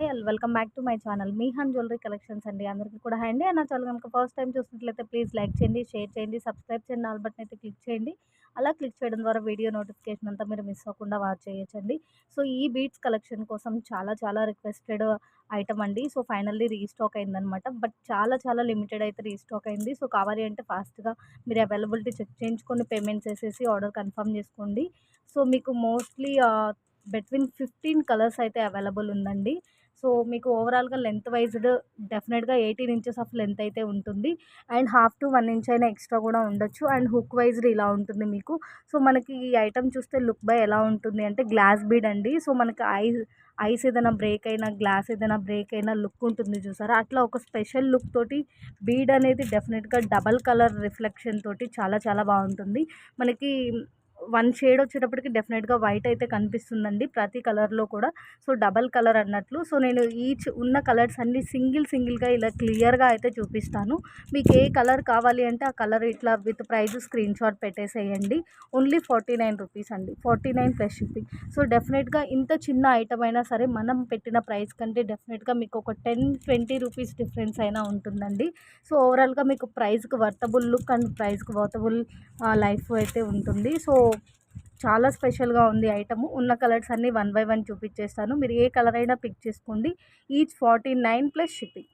Welcome back to my channel. Mihaan jewellery collections అండి. అందరికీ కూడా హై అండి. నా ఛానల్ కనుక ఫస్ట్ టైం చూసినట్లయితే ప్లీజ్ లైక్ చేయండి షేర్ చేయండి సబ్స్క్రైబ్ చేయండి ఆల్ బటన్ అయితే క్లిక్ చేయండి. అలా క్లిక్ చేయడం ద్వారా వీడియో నోటిఫికేషన్ అంతా మీరు మిస్ అవ్వకుండా వాచ్ చేయొచ్చండి. సో ఈ బీట్స్ కలెక్షన్ కోసం చాలా చాలా రిక్వెస్టెడ్ ఐటమ్ అండి. సో ఫైనల్లీ రీస్టాక్ అయిందనమాట బట్ చాలా చాలా లిమిటెడ్ అయితే రీస్టాక్ అయింది. సో కావాలి అంటే ఫాస్ట్గా మీరు అవైలబిలిటీ చెక్ చేయించుకొని పేమెంట్స్ వేసేసి ఆర్డర్ కన్ఫర్మ్ చేసుకోండి. సో మీకు మోస్ట్లీ బిట్వీన్ ఫిఫ్టీన్ కలర్స్ అయితే అవైలబుల్ ఉందండి. సో మీకు ఓవరాల్గా లెంత్ వైజ్డ్ డెఫినెట్గా ఎయిటీన్ ఇంచెస్ ఆఫ్ లెంత్ అయితే ఉంటుంది. And half to one inch అయినా ఎక్స్ట్రా కూడా ఉండొచ్చు. అండ్ హుక్ వైజ్డ్ ఇలా ఉంటుంది మీకు. సో మనకి ఈ ఐటమ్ చూస్తే లుక్ బై ఎలా ఉంటుంది అంటే గ్లాస్ బీడ్ అండి. సో మనకి ఐస్ ఐస్ ఏదైనా బ్రేక్ అయినా గ్లాస్ ఏదైనా బ్రేక్ అయినా లుక్ ఉంటుంది చూసారా? అట్లా ఒక స్పెషల్ లుక్ తోటి బీడ్ అనేది డెఫినెట్గా డబల్ కలర్ రిఫ్లెక్షన్ తోటి చాలా చాలా బాగుంటుంది. మనకి వన్ షేడ్ వచ్చేటప్పటికి డెఫినెట్గా వైట్ అయితే కనిపిస్తుందండి ప్రతి కలర్లో కూడా. సో డబల్ కలర్ అన్నట్లు. సో నేను ఈచ్ ఉన్న కలర్స్ అన్ని సింగిల్ సింగిల్గా ఇలా క్లియర్గా అయితే చూపిస్తాను. మీకు ఏ కలర్ కావాలి అంటే ఆ కలర్ ఇట్లా విత్ ప్రైస్ స్క్రీన్ షాట్ పెట్టేసేయండి. ఓన్లీ ఫార్టీ నైన్ రూపీస్ అండి. Forty nine plus shipping. So డెఫినెట్గా ఇంత చిన్న ఐటమ్ అయినా సరే మనం పెట్టిన ప్రైస్ కంటే డెఫినెట్గా మీకు ఒక టెన్ ట్వంటీ రూపీస్ డిఫరెన్స్ అయినా ఉంటుందండి. సో ఓవరాల్గా మీకు ప్రైస్కి వర్తబుల్ లుక్ అండ్ ప్రైస్కి వర్తబుల్ లైఫ్ అయితే ఉంటుంది. సో చాలా స్పెషల్గా ఉంది ఐటమ్. ఉన్న కలర్స్ అన్నీ వన్ బై వన్ చూపించేస్తాను మీరు ఏ కలర్ అయినా పిక్ చేసుకోండి. Each forty nine plus shipping.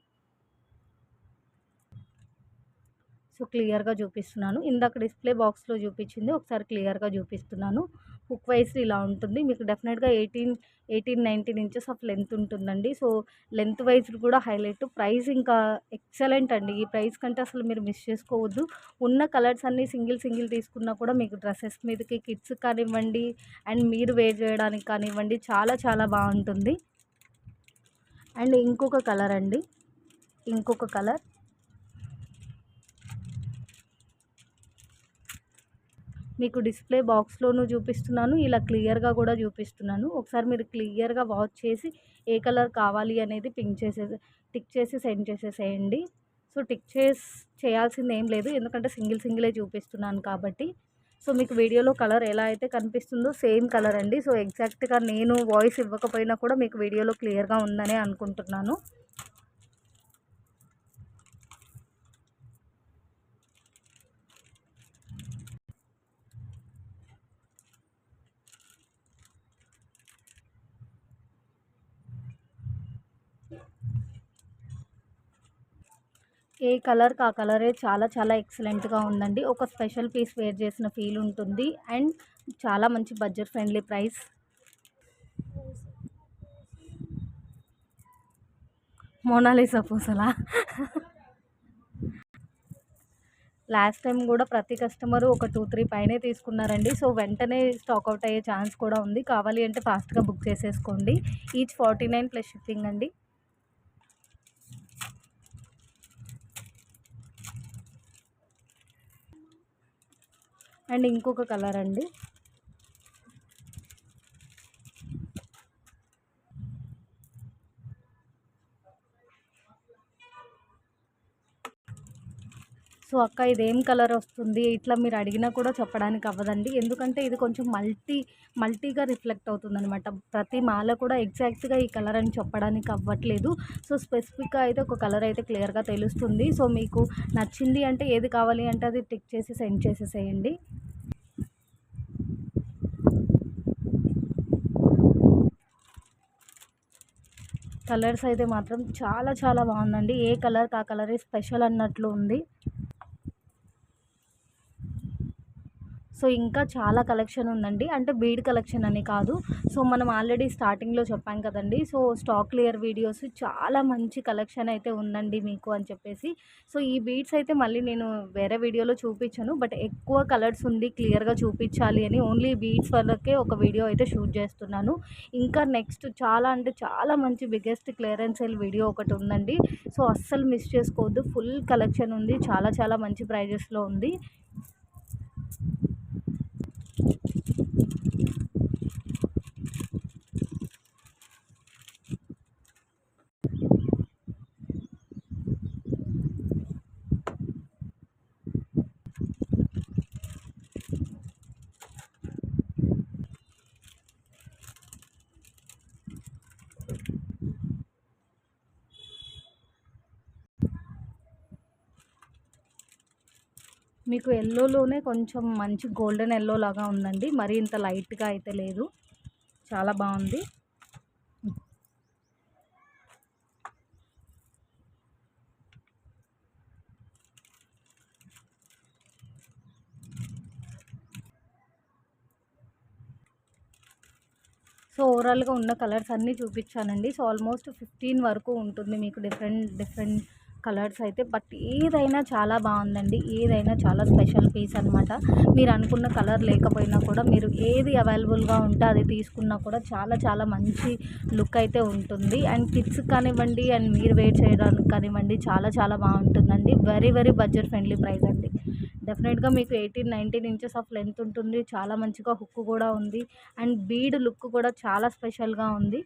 So క్లియర్గా చూపిస్తున్నాను. ఇందాక డిస్ప్లే బాక్స్లో చూపించింది. ఒకసారి క్లియర్గా చూపిస్తున్నాను. హుక్ వైస్ ఇలా ఉంటుంది. మీకు డెఫినెట్గా eighteen eighteen nineteen inches of length ఉంటుందండి. సో లెంత్ వైజ్ కూడా హైలైట్. ప్రైస్ ఇంకా ఎక్సలెంట్ అండి. ఈ ప్రైస్ కంటే అసలు మీరు మిస్ చేసుకోవద్దు. ఉన్న కలర్స్ అన్నీ సింగిల్ సింగిల్ తీసుకున్నా కూడా మీకు డ్రెస్సెస్ మీదకి కిడ్స్ కానివ్వండి అండ్ మీరు వేర్ చేయడానికి కానివ్వండి చాలా చాలా బాగుంటుంది. అండ్ ఇంకొక కలర్ అండి. ఇంకొక కలర్. మీకు డిస్ప్లే బాక్స్లోనూ చూపిస్తున్నాను ఇలా క్లియర్గా కూడా చూపిస్తున్నాను. ఒకసారి మీరు క్లియర్గా వాచ్ చేసి ఏ కలర్ కావాలి అనేది పింక్ చేసే టిక్ చేసి సెండ్ చేసేసేయండి. సో టిక్ చేసి చేయాల్సింది ఏం లేదు. ఎందుకంటే సింగిల్ సింగిలే చూపిస్తున్నాను కాబట్టి. సో మీకు వీడియోలో కలర్ ఎలా అయితే కనిపిస్తుందో సేమ్ కలర్ అండి. సో ఎగ్జాక్ట్గా నేను వాయిస్ ఇవ్వకపోయినా కూడా మీకు వీడియోలో క్లియర్గా ఉందనే అనుకుంటున్నాను. ఏ కలర్కి ఆ కలరే చాలా చాలా ఎక్సలెంట్గా ఉందండి. ఒక స్పెషల్ పీస్ వేర్ చేసిన ఫీల్ ఉంటుంది. అండ్ చాలా మంచి budget friendly price. Mona Lisa పూసలా? Last time కూడా ప్రతి కస్టమరు ఒక టూ త్రీ పైనే తీసుకున్నారండి. సో వెంటనే స్టాక్ అవుట్ అయ్యే ఛాన్స్ కూడా ఉంది. కావాలి అంటే ఫాస్ట్గా బుక్ చేసేసుకోండి. Each forty nine plus shipping అండి. అండ్ ఇంకొక కలర్ అండి. సో అక్క ఇదేం కలర్ వస్తుంది? ఇట్లా మీరు అడిగినా కూడా చెప్పడానికి అవ్వదండి. ఎందుకంటే ఇది కొంచెం మల్టీ మల్టీగా రిఫ్లెక్ట్ అవుతుందనమాట ప్రతి మాల కూడా ఎగ్జాక్ట్గా ఈ కలర్ అని చెప్పడానికి అవ్వట్లేదు. సో స్పెసిఫిక్గా అయితే ఒక కలర్ అయితే క్లియర్గా తెలుస్తుంది. సో మీకు నచ్చింది అంటే ఏది కావాలి అంటే అది టిక్ చేసి సెండ్ చేసేసేయండి. కలర్స్ అయితే మాత్రం చాలా చాలా బాగుందండి. ఏ కలర్ ఆ కలరే స్పెషల్ అన్నట్లు ఉంది. సో ఇంకా చాలా కలెక్షన్ ఉందండి. అంటే బీడ్ కలెక్షన్ అని కాదు. సో మనం ఆల్రెడీ స్టార్టింగ్లో చెప్పాం కదండి. సో స్టాక్ క్లియర్ వీడియోస్ చాలా మంచి కలెక్షన్ అయితే ఉందండి మీకు అని చెప్పేసి. సో ఈ బీడ్స్ అయితే మళ్ళీ నేను వేరే వీడియోలో చూపించాను. బట్ ఎక్కువ కలర్స్ ఉంది క్లియర్గా చూపించాలి అని ఓన్లీ బీడ్స్ వరకే ఒక వీడియో అయితే షూట్ చేస్తున్నాను. ఇంకా నెక్స్ట్ చాలా అంటే చాలా మంచి బిగ్గెస్ట్ క్లియరెన్స్ సేల్ వీడియో ఒకటి ఉందండి. సో అస్సలు మిస్ చేసుకోవద్దు. ఫుల్ కలెక్షన్ ఉంది. చాలా చాలా మంచి ప్రైజెస్లో ఉంది. మీకు ఎల్లోలోనే కొంచెం మంచి గోల్డెన్ ఎల్లో లాగా ఉందండి. మరీ ఇంత లైట్గా అయితే లేదు. చాలా బాగుంది. సో ఓవరాల్గా ఉన్న కలర్స్ అన్నీ చూపించానండి. సో ఆల్మోస్ట్ ఫిఫ్టీన్ వరకు ఉంటుంది. మీకు డిఫరెంట్ డిఫరెంట్ కలర్స్ అయితే బట్ ఏదైనా చాలా బాగుందండి. ఏదైనా చాలా స్పెషల్ పీస్ అనమాట మీరు అనుకున్న కలర్ లేకపోయినా కూడా మీరు ఏది అవైలబుల్గా ఉంటే అది తీసుకున్నా కూడా చాలా చాలా మంచి లుక్ అయితే ఉంటుంది. అండ్ కిడ్స్ కానివ్వండి అండ్ మీరు వెయిట్ చేయడానికి కానివ్వండి చాలా చాలా బాగుంటుందండి. Very very budget friendly price అండి. డెఫినెట్గా మీకు eighteen nineteen inches of length ఉంటుంది. చాలా మంచిగా హుక్ కూడా ఉంది. అండ్ బీడ్ లుక్ కూడా చాలా స్పెషల్గా ఉంది.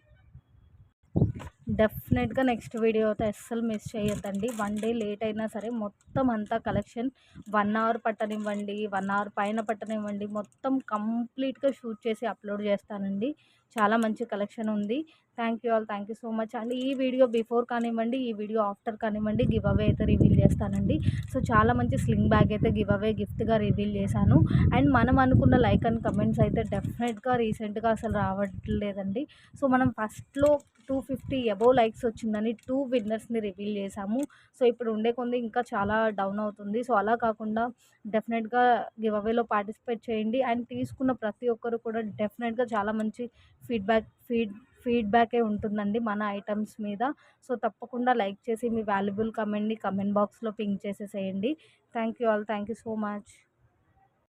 డెఫినెట్గా నెక్స్ట్ వీడియో అయితే అస్సలు మిస్ చేయొద్దండి. వన్ డే లేట్ అయినా సరే మొత్తం అంతా కలెక్షన్ వన్ అవర్ పట్టనివ్వండి వన్ అవర్ పైన పట్టనివ్వండి. మొత్తం కంప్లీట్గా షూట్ చేసి అప్లోడ్ చేస్తానండి. చాలా మంచి కలెక్షన్ ఉంది. Thank you all. Thank you so much. అండి ఈ వీడియో బిఫోర్ కానివ్వండి ఈ వీడియో ఆఫ్టర్ కానివ్వండి గివ్ అవే అయితే రివీల్ చేస్తానండి. సో చాలా మంచి స్లింగ్ బ్యాగ్ అయితే గివ్ అవే గిఫ్ట్గా రివీల్ చేశాను. అండ్ మనం అనుకున్న లైక్ అండ్ కమెంట్స్ అయితే డెఫినెట్గా రీసెంట్గా అసలు రావట్లేదండి. సో మనం ఫస్ట్లో టూ ఫిఫ్టీ అబోవ్ లైక్స్ వచ్చిందని టూ విన్నర్స్ని రివీల్ చేశాము. సో ఇప్పుడు ఉండే కొంది ఇంకా చాలా డౌన్ అవుతుంది. సో అలా కాకుండా డెఫినెట్గా గివ్ అవేలో పార్టిసిపేట్ చేయండి. అండ్ తీసుకున్న ప్రతి ఒక్కరు కూడా డెఫినెట్గా చాలా మంచి ఫీడ్బ్యాక్ ఫీడ్ ఫీడ్బ్యాకే ఉంటుందండి మన ఐటమ్స్ మీద. సో తప్పకుండా లైక్ చేసి మీ వాల్యుబుల్ కమెంట్ని కమెంట్ బాక్స్లో పింక్ చేసేసేయండి. Thank you all. Thank you so much.